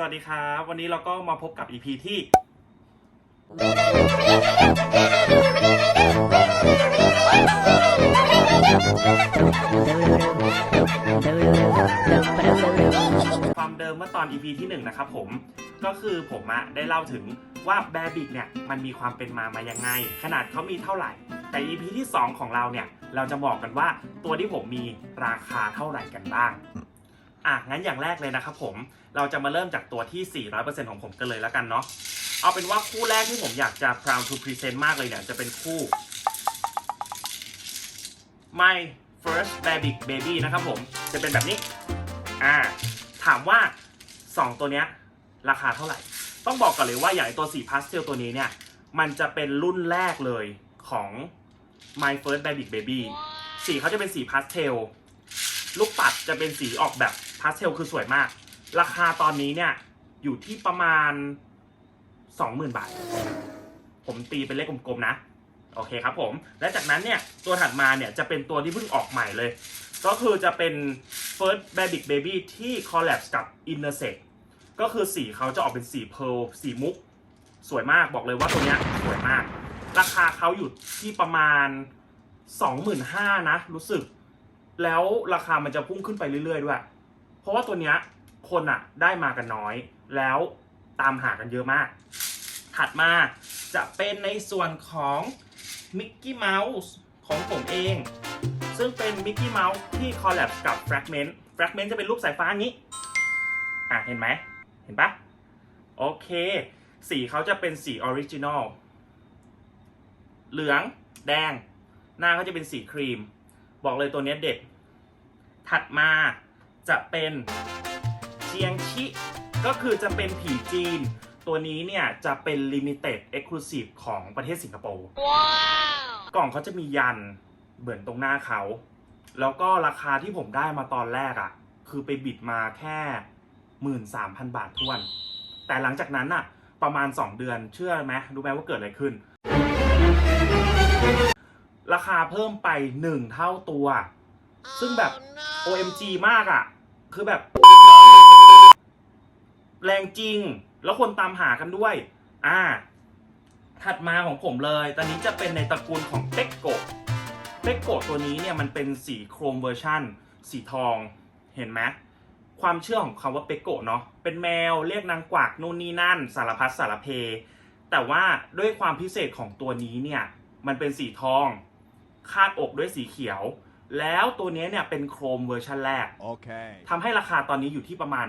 สวัสดีครับ วันนี้เราก็มาพบกับ EP ที่ ความเดิมเมื่อตอน EP ที่ 1 นะครับผม ก็คือผมอะได้เล่าถึงว่าแบบิกเนี่ยมันมีความเป็นมามายังไง ขนาดเขามีเท่าไหร่ แต่ EP ที่ 2 ของเราเนี่ย เราจะบอกกันว่าตัวที่ผมมีราคาเท่าไหร่กันบ้าง อะงั้นอย่างแรกเลยนะครับผมเราจะมาเริ่มจากตัวที่ 400%ของผมกันเลยแล้วกันเนาะเอาเป็นว่าคู่แรกที่ผมอยากจะ proud to present มากเลยเนี่ยจะเป็นคู่ My First Baby Baby นะครับผมจะเป็นแบบนี้อ่าถามว่า 2 ตัวเนี้ยราคาเท่าไหร่ ต้องบอกก่อนเลยว่าอย่างไอตัวสีพาสเทลตัวนี้เนี่ย มันจะเป็นรุ่นแรกเลยของ My First Baby Baby สีเขาจะเป็นสีพาสเทลลูกปัดจะเป็นสีออกแบบ พาสเทลคือสวยมาก ราคาตอนนี้เนี่ยอยู่ที่ประมาณ20,000บาท ผมตีเป็นเลขกลมๆนะ โอเคครับผม และจากนั้นเนี่ยตัวถัดมาเนี่ยจะเป็นตัวที่เพิ่งออกใหม่เลย ก็คือจะเป็น First Baby Baby ที่ collab กับ Innersec ก็คือสีเขาจะออกเป็นสีเพลสีมุก สวยมากบอกเลยว่าตัวเนี้ยสวยมาก ราคาเขาอยู่ที่ประมาณ 25,000นะ รู้สึก แล้วราคามันจะพุ่งขึ้นไปเรื่อยๆด้วย ราะว่าตัวเนี้ยคนอะได้มากันน้อย แล้วตามหากันเยอะมาก ถัดมาจะเป็นในส่วนของมิกกี้เมาส์ของผมเอง ซึ่งเป็นมิกกี้เมาส์ที่คอลแลบกับ Fragment Fragment จะเป็นรูปสายฟ้างนี้ อะ เห็นไหม เห็นปะโอเค สีเขาจะเป็นสีออริจินอลเหลืองแดง หน้าเขาจะเป็นสีครีม บอกเลยตัวนี้เด็ด ถัดมา จะเป็นเจียงชิ ก็คือจะเป็นผีจีน ตัวนี้เนี่ยจะเป็น Limited Exclusive ของประเทศสิงคโปร์กล่องเขาจะมียันเหมือนตรงหน้าเขา แล้วก็ราคาที่ผมได้มาตอนแรกอะ่ะ คือไปบิดมาแค่หมื่นสามพันบาททวน แต่หลังจากนั้นอะ่ะ ประมาณ 2 เดือนเชื่อไหมรู้ไหมว่าเกิดอะไรขึ้น ราคาเพิ่มไป 1 เท่าตัว ซึ่งแบบ OMG มากอะ่ะ คือแบบ แรงจริง แล้วคนตามหากันด้วย อ่า ถัดมาของผมเลย ตอนนี้จะเป็นในตระกูลของเป็กโกเป็กโกตัวนี้เนี่ยมันเป็นสีโครมเวอร์ชันสีทอง เห็นไหมความเชื่อของคำว่าเป็กโกะเนาะ เป็นแมวเรียกนางกวักนู่นนี่นั่น สารพัดสารเพ แต่ว่าด้วยความพิเศษของตัวนี้เนี่ย มันเป็นสีทอง คาดอกด้วยสีเขียว แล้วตัวนี้เนี่ยเป็นโครมเวอร์ชันแรก Okay. ทำให้ราคาตอนนี้อยู่ที่ประมาณ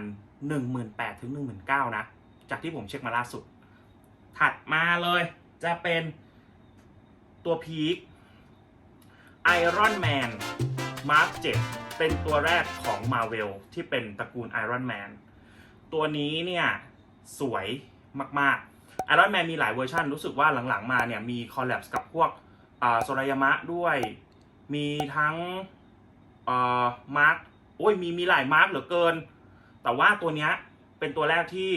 18,000ถึง19,000นะ จากที่ผมเช็คมาล่าสุด ถัดมาเลยจะเป็นตัวพีค Iron Man Mark 7 เป็นตัวแรกของ Marvel ที่เป็นตระกูล Iron Man ตัวนี้เนี่ย สวยมากๆ Iron Man มีหลายเวอร์ชันรู้สึกว่าหลังๆมาเนี่ย มีคอลแลบกับพวกอ่าโซรายามะด้วย มีทั้งเอ่อมาร์คโอ้ยมีมีหลายมาร์คเหลือเกิน แต่ว่าตัวเนี้ยเป็นตัวแรกที่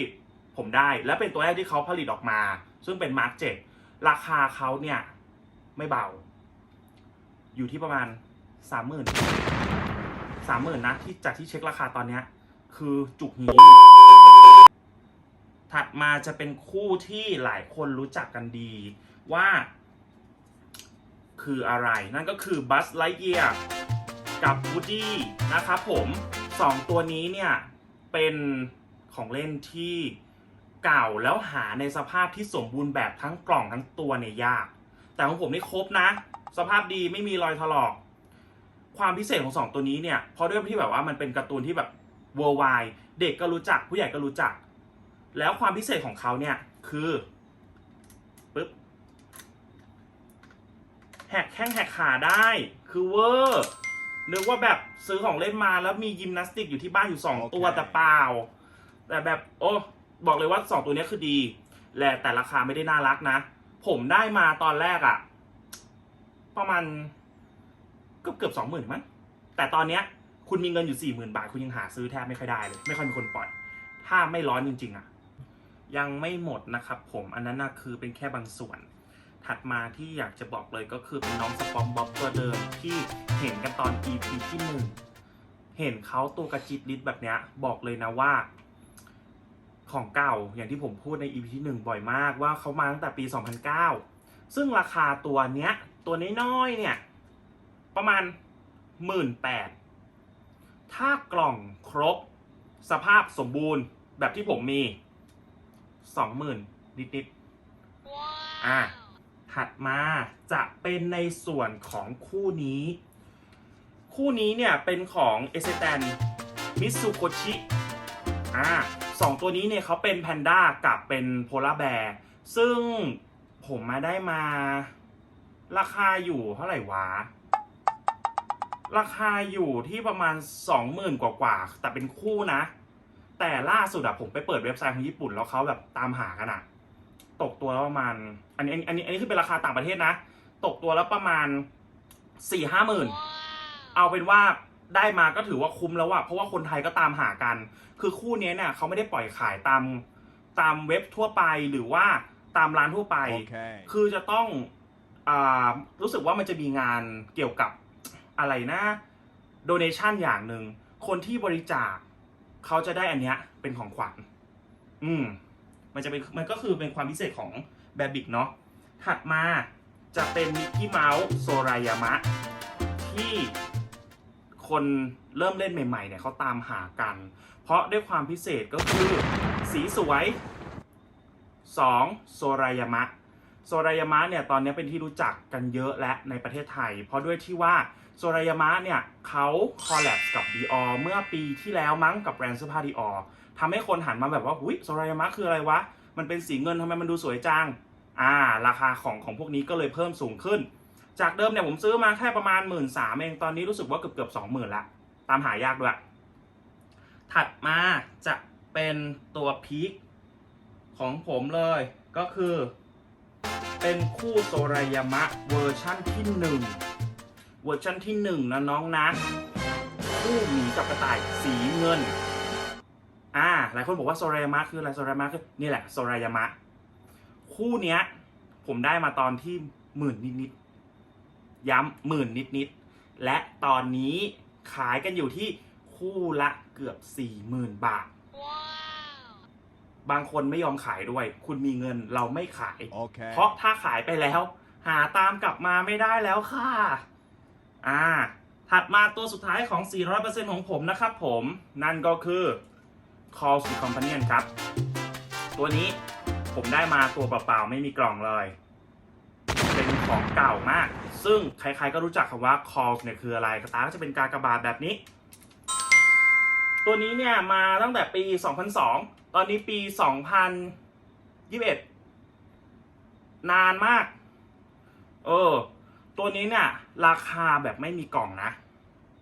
ผมได้และเป็นตัวแรกที่เขาผลิตออกมา ซึ่งเป็นมาร์คเจ็ดราคาเขาเนี่ยไม่เบา อยู่ที่ประมาณสามหมื่นสามหมื่นนะที่จากที่เช็คราคาตอนเนี้ยคือจุกหีอยู่ถัดมาจะเป็นคู่ที่หลายคนรู้จักกันดีว่า คืออะไร นั่นก็คือ Buzz Lightyear กับ Woody นะครับผมสองตัวนี้เนี่ยเป็นของเล่นที่เก่าแล้วหาในสภาพที่สมบูรณ์แบบทั้งกล่องทั้งตัวเนี่ยยาก แต่ของผมนี่ครบนะ สภาพดีไม่มีรอยถลอก ความพิเศษของสองตัวนี้เนี่ยเพราะด้วยที่แบบว่ามันเป็นการ์ตูนที่แบบ worldwide เด็กก็รู้จักผู้ใหญ่ก็รู้จัก แล้วความพิเศษของเขาเนี่ยคือปึ๊บ แหกแข้งแหกขาได้ คือเวอร์นึกว่าแบบซื้อของเล่นมาแล้วมียิมนาสติกอยู่ที่บ้านอยู่สองโอเคตัวแต่เปล่า แต่แบบ โอ้บอกเลยว่าสองตัวเนี้ยคือดี และแต่ราคาไม่ได้น่ารักนะ ผมได้มาตอนแรกอะประมาณเกือบเกือบสองหมื่นมั้งแต่ตอนเนี้ย คุณมีเงินอยู่สี่หมื่นบาท คุณยังหาซื้อแทบไม่ค่อยได้เลย ไม่ค่อยมีคนปล่อย ถ้าไม่ร้อนจริง ๆอะยังไม่หมดนะครับผมอันนั้นนะคือเป็นแค่บางส่วน ถัดมาที่อยากจะบอกเลยก็คือเป็นน้องสปอมบ๊อบตัวเดิมที่เห็นกันตอน EP ที่หนึ่งเห็นเขาตัวกระจิตลิดแบบเนี้ยบอกเลยนะว่า ของเก่าอย่างที่ผมพูดใน EP ที่หนึ่งบ่อยมากว่าเขามาตั้งแต่ปี 2009 ซึ่งราคาตัวเนี้ย ตัวน้อยๆเนี่ย ประมาณหมื่นแปดถ้ากล่องครบสภาพสมบูรณ์แบบที่ผมมีสองหมื่นนิดๆอะ ถัดมาจะเป็นในส่วนของคู่นี้ คู่นี้เนี่ยเป็นของเอเซตันมิสุโกชิอ่าสองตัวนี้เนี่ยเขาเป็นแพนด้ากับเป็นโพลาร์แบร์ซึ่งผมมาได้มาราคาอยู่เท่าไหร่วะ ราคาอยู่ที่ประมาณ 20,000 กว่ากว่าแต่เป็นคู่นะ แต่ล่าสุดอะผมไปเปิดเว็บไซต์ของญี่ปุ่นแล้วเขาแบบตามหากันอะ ตกตัวแล้วประมาณ อันนี้อันนี้อันนี้คือเป็นราคาต่างประเทศนะ ตกตัวแล้วประมาณสี่ห้าหมื่นเอาเป็นว่าได้มาก็ถือว่าคุ้มแล้วอะเพราะว่าคนไทยก็ตามหากัน คือคู่เนี้ยเนี่ยเขาไม่ได้ปล่อยขายตามตามเว็บทั่วไปหรือว่าตามร้านทั่วไป Okay. คือจะต้องอารู้สึกว่ามันจะมีงานเกี่ยวกับอะไรนะ donation อย่างหนึ่ง คนที่บริจาคเขาจะได้อันเนี้ยเป็นของขวัญ อืม มันจะเป็นมันก็คือเป็นความพิเศษของแบบิกเนาะถัดมาจะเป็นมิกกี้เมาส์โซรายามะ ที่คนเริ่มเล่นใหม่ๆเนี่ยเขาตามหากัน เพราะด้วยความพิเศษก็คือสีสวย 2. โซรายามะ โซรายามะเนี่ยตอนนี้เป็นที่รู้จักกันเยอะและในประเทศไทย เพราะด้วยที่ว่าโซรายามะเนี่ยเขาคอลแลบกับ Dior เมื่อปีที่แล้วมั้งกับแบรนด์เสื้อผ้า Dior ทำให้คนหันมาแบบว่าหุยโซรายามะคืออะไรวะ มันเป็นสีเงินทำไมมันดูสวยจัง อ่า ราคาของของพวกนี้ก็เลยเพิ่มสูงขึ้น จากเดิมเนี่ยผมซื้อมาแค่ประมาณหมื่นสามเอง ตอนนี้รู้สึกว่าเกือบเกือบสองหมื่นละ ตามหายากด้วย ถัดมาจะเป็นตัวพีคของผมเลย ก็คือ เป็นคู่โซรายามะเวอร์ชั่นที่หนึ่งเวอร์ชั่นที่หนึ่งนะน้องนะ คู่หมีกับกระต่ายสีเงิน อ่าหลายคนบอกว่าโซรายามะคืออะไรโซรายามะคือนี่แหละโซรายามะ คู่เนี้ย ผมได้มาตอนที่หมื่นนิดๆย้ำหมื่นนิดๆและตอนนี้ขายกันอยู่ที่คู่ละเกือบสี่หมื่นบาท บางคนไม่ยอมขายด้วย คุณมีเงินเราไม่ขาย Okay. เพราะถ้าขายไปแล้ว หาตามกลับมาไม่ได้แล้วค่ะ อ่า ถัดมาตัวสุดท้ายของ 400%ของผมนะครับผม นั่นก็คือ Call to Companion ครับ ตัวนี้ผมได้มาตัวเปล่าๆ ไม่มีกล่องเลย เป็นของเก่ามาก ซึ่งใครๆก็รู้จักคำว่า Call เนี่ยคืออะไรกระตาก็จะเป็นกากบาทแบบนี้ ตัวนี้เนี่ยมาตั้งแต่ปี 2002 ตอนนี้ปี 2021 นานมาก เออ ตัวนี้เนี่ยราคาแบบไม่มีกล่องนะ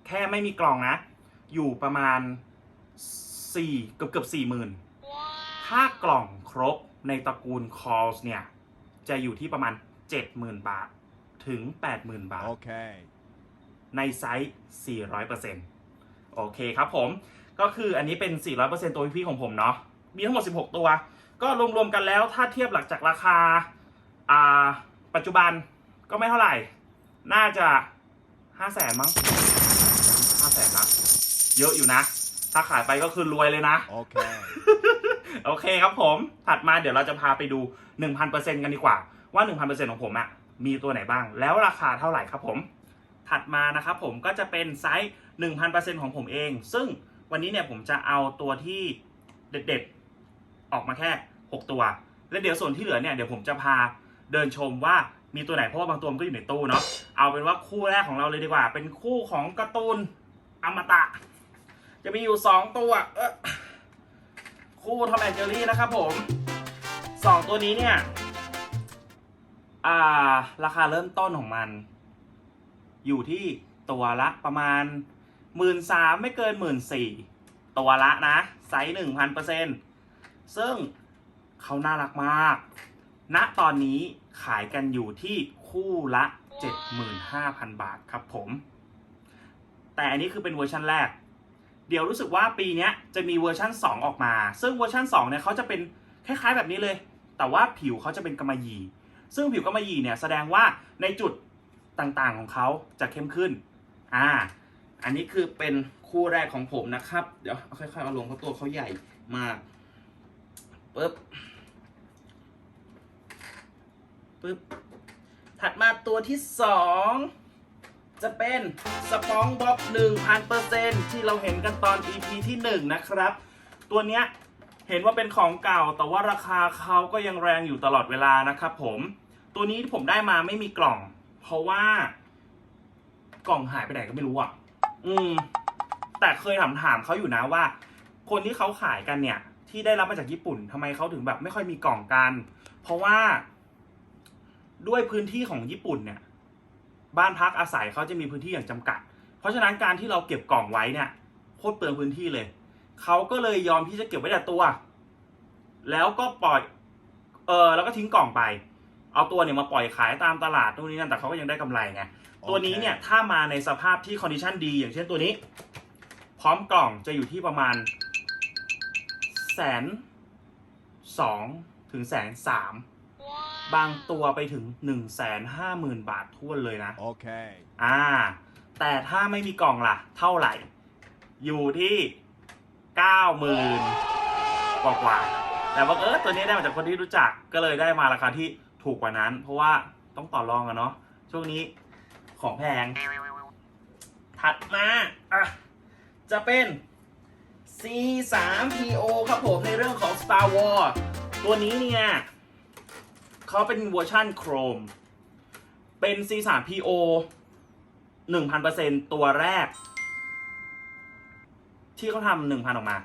แค่ไม่มีกล่องนะ อยู่ประมาณ สี่เกือบเกือบสี่หมื่นถ้ากล่องครบในตระกูล calls เนี่ย จะอยู่ที่ประมาณเจ็ดหมื่นบาทถึงแปดหมื่นบาท Okay. ในไซส์ 400%โอเคครับผม ก็คืออันนี้เป็น 400%ตัวพี่ของผมเนาะ มีทั้งหมด 16 ตัว ก็รวมๆกันแล้วถ้าเทียบหลักจากราคา อ่า ปัจจุบันก็ไม่เท่าไหร่ น่าจะ 5 0 0แสนมั้ง5แสนนะเยอะอยู่นะ ถ้าขายไปก็คือรวยเลยนะ Okay. โอเคครับผม ถัดมาเดี๋ยวเราจะพาไปดู 1,000%กันดีกว่า ว่า 1,000%ของผมอะมีตัวไหนบ้าง แล้วราคาเท่าไหร่ครับผม ถัดมานะครับผมก็จะเป็นไซส์ 1,000%ของผมเอง ซึ่งวันนี้เนี่ยผมจะเอาตัวที่เด็ดๆ ออกมาแค่ 6 ตัว และเดี๋ยวส่วนที่เหลือเนี่ยเดี๋ยวผมจะพาเดินชมว่ามีตัวไหนเพราะว่าบางตัวมันก็อยู่ในตู้เนาะ เอาเป็นว่าคู่แรกของเราเลยดีกว่า เป็นคู่ของการ์ตูนอมตะ จะมีอยู่ 2 ตัวคู่ทอมแอนเจอรี่นะครับผมสองตัวนี้เนี่ย อ่า ราคาเริ่มต้นของมัน อยู่ที่ตัวละประมาณหมื่นสามไม่เกินหมื่นสี่ตัวละนะ ไซส์หนึ่งพันเปอร์เซ็นต์ซึ่งเขาน่ารักมาก ณ ตอนนี้ขายกันอยู่ที่คู่ละ 75,000 บาทครับผม แต่อันนี้คือเป็นเวอร์ชันแรก เดี๋ยวรู้สึกว่าปีนี้จะมีเวอร์ชัน2 ออกมา ซึ่งเวอร์ชัน2เนี่ยเขาจะเป็นคล้ายๆแบบนี้เลย แต่ว่าผิวเขาจะเป็นกำมะหยี่ซึ่งผิวกำมะหยี่เนี่ยแสดงว่าในจุดต่างๆของเขาจะเข้มขึ้น อ่า อันนี้คือเป็นคู่แรกของผมนะครับ เดี๋ยวค่อยๆเอาลงเพราะตัวเขาใหญ่มากปึ๊บปึ๊บถัดมาตัวที่สอง จะเป็นสปองบ็อก1,000%ที่เราเห็นกันตอน EP ที่ 1 นะครับ ตัวเนี้ยเห็นว่าเป็นของเก่า แต่ว่าราคาเขาก็ยังแรงอยู่ตลอดเวลานะครับผม ตัวนี้ที่ผมได้มาไม่มีกล่อง เพราะว่ากล่องหายไปไหนก็ไม่รู้อะ อืม แต่เคยถามถามเขาอยู่นะว่า คนที่เขาขายกันเนี่ย ที่ได้รับมาจากญี่ปุ่นทำไมเขาถึงแบบไม่ค่อยมีกล่องกัน เพราะว่า ด้วยพื้นที่ของญี่ปุ่นเนี่ย บ้านพักอาศัยเขาจะมีพื้นที่อย่างจำกัด เพราะฉะนั้นการที่เราเก็บกล่องไว้เนี่ยโคตรเปลืองพื้นที่เลย เขาก็เลยยอมที่จะเก็บไว้แต่ตัว แล้วก็ปล่อย เออแล้วก็ทิ้งกล่องไป เอาตัวเนี่ยมาปล่อยขายตามตลาดตรงนี้นั่นแต่เขาก็ยังได้กำไรไงตัวนี้เนี่ยถ้ามาในสภาพที่คอนดิชันดีอย่างเช่นตัวนี้ พร้อมกล่องจะอยู่ที่ประมาณแสนสองถึงแสนสาม บางตัวไปถึง1นึ่งแสนห้าหมื่นบาทท้วนเลยนะ Okay. อ่า แต่ถ้าไม่มีกล่องล่ะ เท่าไหร่ อยู่ที่เก้าหมื่นกว่ากว่าๆแต่บังเออตัวนี้ได้มาจากคนที่รู้จัก ก็เลยได้มาราคาที่ถูกกว่านั้น เพราะว่าต้องต่อรองกันเนาะ ช่วงนี้ของแพง ถัดมาอะจะเป็น C3PO ครับผมในเรื่องของ Star Wars ตัวนี้เนี่ย เขาเป็นเวอร์ชั่นโครม เป็น C3PO 1,000%ตัวแรก ที่เขาทำ1,000 ออกมา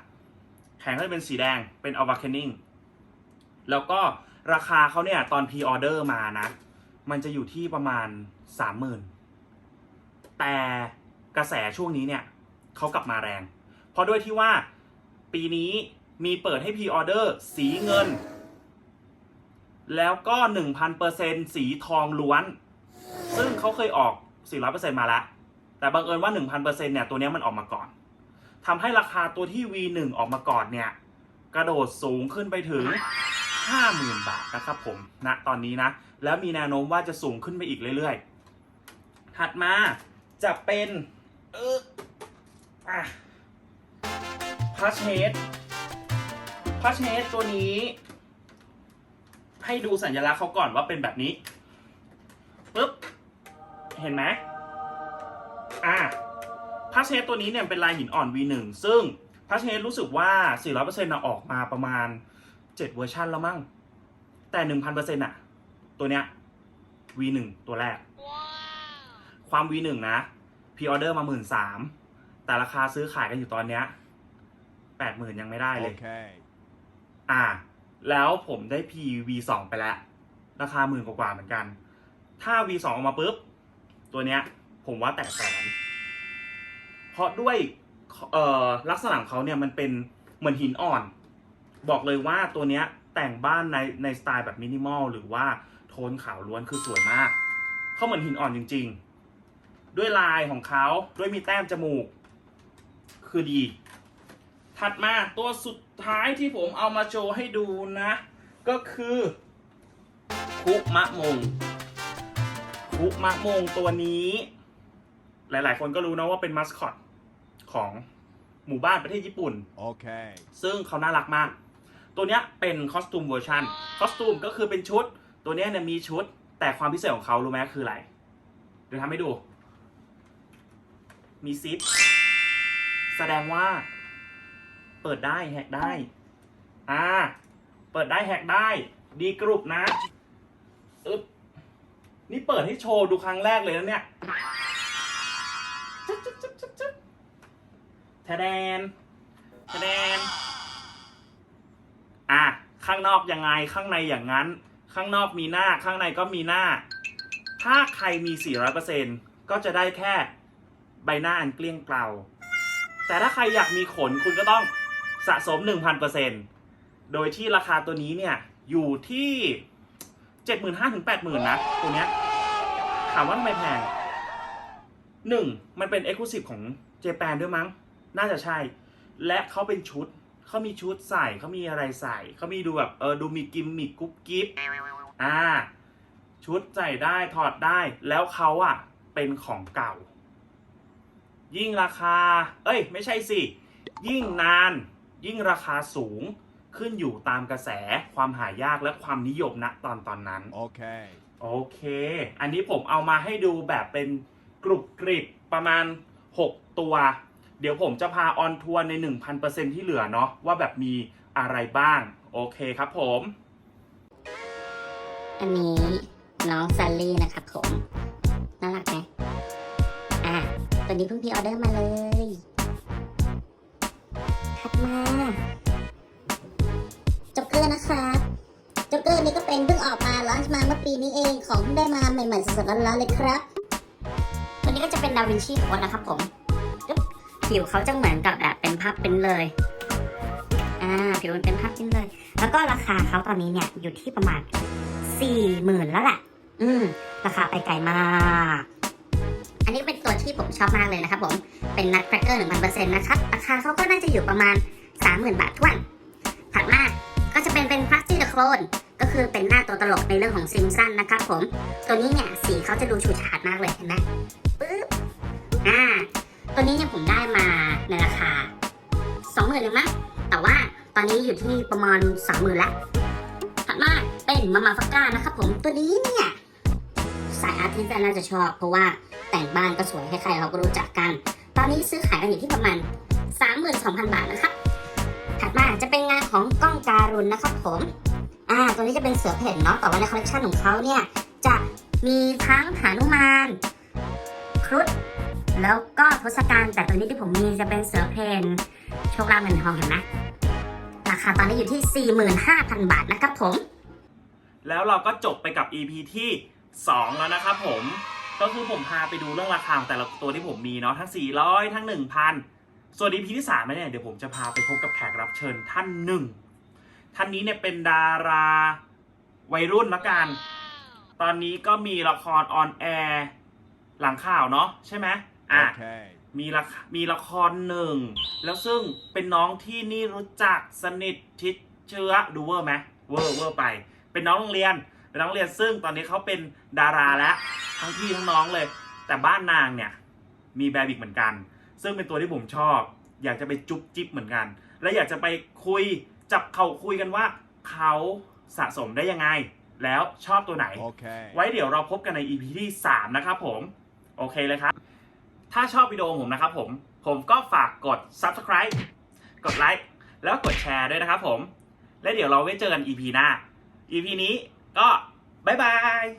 แข็งก็จะเป็นสีแดงเป็น Awakening แล้วก็ราคาเขาเนี่ย ตอนพ r ออเดอร์มานะ มันจะอยู่ที่ประมาณ 30,000 แต่กระแสช่วงนี้เนี่ยเขากลับมาแรง เพราะด้วยที่ว่าปีนี้มีเปิดให้พ r ออเดอร์สีเงิน แล้วก็ 1,000%สีทองล้วน ซึ่งเขาเคยออก 400%มาแล้ว แต่บังเอิญว่า 1,000%เนี่ย ตัวนี้มันออกมาก่อนทำให้ราคาตัวที่ V1 ออกมาก่อนเนี่ย กระโดดสูงขึ้นไปถึง 50,000 บาทนะครับผมณตอนนี้นะ แล้วมีแนวโน้มว่าจะสูงขึ้นไปอีกเรื่อยๆ ถัดมาจะเป็นเอออะพัชเฮดพัชเฮดตัวนี้ ให้ดูสัญลักษณ์เขาก่อนว่าเป็นแบบนี้ปึ๊บเห็นไหมอะพัชเฮดตัวนี้เนี่ยเป็นลายหินอ่อน V1 ซึ่งพัชเฮดรู้สึกว่า 400%นะออกมาประมาณ 7 เวอร์ชันแล้วมั้งแต่ 1,000%อะ ตัวเนี้ย V1 ตัวแรก ความ V1 นะพ r ออเดอร์มา 13,000แต่ราคาซื้อขายกันอยู่ตอนเนี้ย 80,000 ยังไม่ได้เลย Okay. อ่า แล้วผมได้ PV2 ไปแล้ว ราคาหมื่นกว่าเหมือนกัน ถ้า V2 ออกมาปุ๊บ ตัวเนี้ย ผมว่าแตะแสน เพราะด้วยเอ่อลักษณะของเขาเนี่ยมันเป็นเหมือนหินอ่อน บอกเลยว่าตัวเนี้ยแต่งบ้านในในสไตล์แบบมินิมอลหรือว่าโทนขาวล้วนคือสวยมาก เขาเหมือนหินอ่อนจริง ๆ ด้วยลายของเขาด้วยมีแต้มจมูก คือดี ถัดมาตัวสุด ท้ายที่ผมเอามาโชว์ให้ดูนะ ก็คือคุมะมงคุมะมงตัวนี้ หลายๆ คนก็รู้นะว่าเป็นมัสคอตของหมู่บ้านประเทศญี่ปุ่น Okay. ซึ่งเขาน่ารักมาก ตัวเนี้ยเป็นคอสตูมเวอร์ชันคอสตูมก็คือเป็นชุด ตัวเนี้ยเนี่ยมีชุด แต่ความพิเศษของเขารู้ไหมคืออะไร เดี๋ยวทำให้ดู มีซิป แสดงว่า เปิดได้แฮกได้ อ่า เปิดได้แฮกได้ ดีกรุบนะอึ๊บนี่เปิดให้โชว์ดูครั้งแรกเลยนะเนี่ยจึ๊บจึ๊บจึ๊บจึ๊บจึ๊บแทแดนคะแนนอะ ข้างนอกยังไง ข้างในอย่างนั้น ข้างนอกมีหน้า ข้างในก็มีหน้า ถ้าใครมี 400%ก็จะได้แค่ใบหน้าอันเกลี้ยงเกลาแต่ถ้าใครอยากมีขนคุณก็ต้อง สะสม 1,000%โดยที่ราคาตัวนี้เนี่ย อยู่ที่ 75,000ถึง80,000 นะ ตัวเนี้ย ถามว่าทำไมแพงหนึ่งมันเป็น Exclusive ของเจแปนด้วยมั้ง น่าจะใช่ และเขาเป็นชุดเขามีชุดใส่เขามีอะไรใส่ เขามีดูแบบ เออ ดูมีกิมมิกกุ๊บกิ๊บอ่า ชุดใส่ได้ถอดได้ แล้วเขาอะ เป็นของเก่า ยิ่งราคา เอ้ย ไม่ใช่สิ ยิ่งนาน ยิ่งราคาสูงขึ้นอยู่ตามกระแสความหายากและความนิยมณตอนตอนนั้น Okay. โอเค อันนี้ผมเอามาให้ดูแบบเป็นกรุบกริบประมาณ 6 ตัว เดี๋ยวผมจะพาออนทัวร์ใน 1,000%ที่เหลือเนาะว่าแบบมีอะไรบ้าง โอเคครับผม อันนี้น้องซัลลี่นะครับผม น่ารักไหมอะตัวนี้เพิ่งพรีออเดอร์มาเลย ถัดมา จ็อกเกอร์นะครับ จ็อกเกอร์นี่ก็เป็นเพิ่งออกมาลอนช์มาเมื่อปีนี้เอง ของได้มาใหม่ๆสดๆร้อนๆเลยครับ ตัวนี้ก็จะเป็นดาวินชีโค้ดนะครับผมผิวเขาจะเหมือนกับแบบเป็นภาพเป็นเลย อ่า ผิวมันเป็นภาพเป็นเลย แล้วก็ราคาเขาตอนนี้เนี่ยอยู่ที่ประมาณสี่หมื่นแล้วแหละ อืม ราคาไปไกลมาก ที่ผมชอบมากเลยนะครับผม เป็นนัทแครกเกอร์หนึ่งพันเปอร์เซ็นต์นะครับ ราคาเขาก็น่าจะอยู่ประมาณสามหมื่นบาททวน ถัดมาก็จะเป็นเป็นพลาสติกโคลนก็คือเป็นหน้าตัวตลกในเรื่องของซิมสันนะครับผม ตัวนี้เนี่ยสีเขาจะดูฉูดฉาดมากเลยเห็นไหมปึ๊บ อ่า ตัวนี้เนี่ยผมได้มาในราคาสองหมื่นเลยมั้งแต่ว่าตอนนี้อยู่ที่ประมาณสามหมื่นละถัดมาเป็นมามาฟักก้านะครับผม ตัวนี้เนี่ย สายอาร์ติสต์น่าจะชอบ เพราะว่าแต่งบ้านก็สวยให้ใครเขาก็รู้จักกัน ตอนนี้ซื้อขายกันอยู่ที่ประมาณ 32,000 บาทนะครับ ถัดมาจะเป็นงานของก้องการุณนะครับผมอ่าตัวนี้จะเป็นเสือเพ่นเนาะแต่ว่าในคอลเลคชันของเขาเนี่ยจะมีทั้งหานุมานครุฑแล้วก็ทศกัณฐ์แต่ตัวนี้ที่ผมมีจะเป็นเสือเพนโชคลาภเงินทองเห็นไหมราคาตอนนี้อยู่ที่ 45,000 บาทนะครับผม แล้วเราก็จบไปกับ EP ที่ 2 แล้วนะครับผมก็คือผมพาไปดูเรื่องราคาของแต่ละตัวที่ผมมีเนาะทั้ง 400 ทั้ง 1,000 ส่วน EP ที่3เนี่ยเดี๋ยวผมจะพาไปพบกับแขกรับเชิญท่านหนึ่งท่านนี้เนี่ยเป็นดาราวัยรุ่นละกัน ตอนนี้ก็มีละครออนแอร์หลังข่าวเนาะใช่ไหมอะ Okay. มีละคมีละครหนึ่ง แล้วซึ่งเป็นน้องที่นี่รู้จักสนิทชิดเชื้อดูเวอร์ไหมเวอร์เวอร์ไป เป็นน้องโรงเรียน เป็นน้องโรงเรียนซึ่งตอนนี้เขาเป็นดาราแล้วทั้งพี่ทั้งน้องเลย แต่บ้านนางเนี่ยมีแบบิกเหมือนกัน ซึ่งเป็นตัวที่ผมชอบ อยากจะไปจุ๊บจิ๊บเหมือนกัน และอยากจะไปคุยจับเขาคุยกันว่าเขาสะสมได้ยังไง แล้วชอบตัวไหน Okay. ไว้เดี๋ยวเราพบกันใน EP ที่ 3 นะครับผม โอเคเลยครับ ถ้าชอบวิดีโอผมนะครับผม ผมก็ฝากกด Subscribe กดไลค์แล้วกดแชร์ด้วยนะครับผม และเดี๋ยวเราไว้เจอกัน EP หน้า EP นี้ 啊，拜拜。